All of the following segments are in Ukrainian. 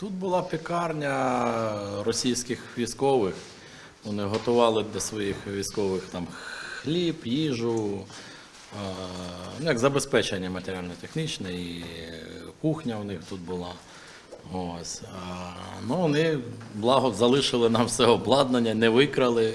Тут була пекарня російських військових. Вони готували для своїх військових там хліб, їжу, е, ну, як забезпечення матеріально-технічне, і кухня у них тут була. Ось. Ну, вони, благо, залишили нам все обладнання, не викрали.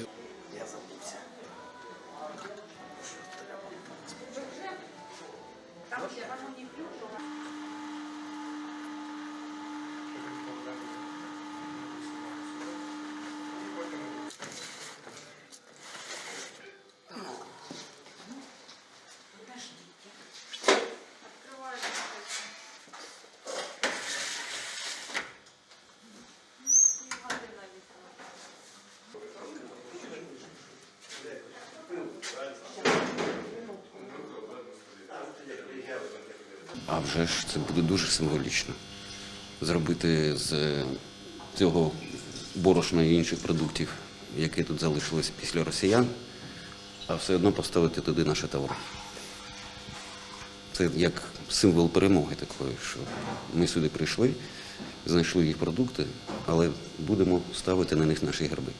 А вже ж це буде дуже символічно. Зробити з цього борошна і інших продуктів, які тут залишились після росіян, а все одно поставити туди наші товари. Це як символ перемоги такої, що ми сюди прийшли, знайшли їх продукти, але будемо ставити на них наші герби.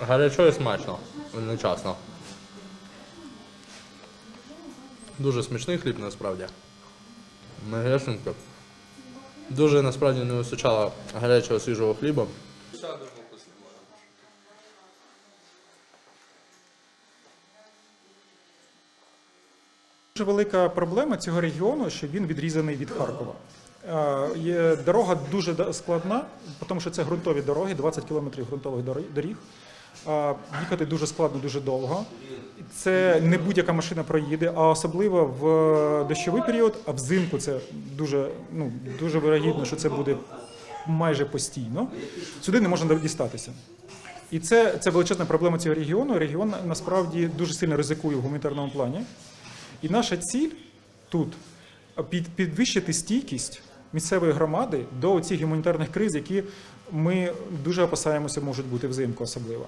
Гарячо і смачно, одночасно. Дуже смачний хліб насправді. Мегесенько. Дуже насправді не вистачало гарячого свіжого хліба. Дуже велика проблема цього регіону, що він відрізаний від Харкова. Е, Дорога дуже складна, тому що це ґрунтові дороги, 20 кілометрів ґрунтових доріг. Е, Їхати дуже складно, дуже довго. Це не будь-яка машина проїде, а особливо в дощовий період, а взимку це дуже, ну, дуже вирогідно, що це буде майже постійно. Сюди не можна дістатися. І це, це величезна проблема цього регіону. Регіон насправді дуже сильно ризикує в гуманітарному плані. І наша ціль тут під, підвищити стійкість місцевої громади до цих гуманітарних криз, які ми дуже опасаємося можуть бути взимку особливо.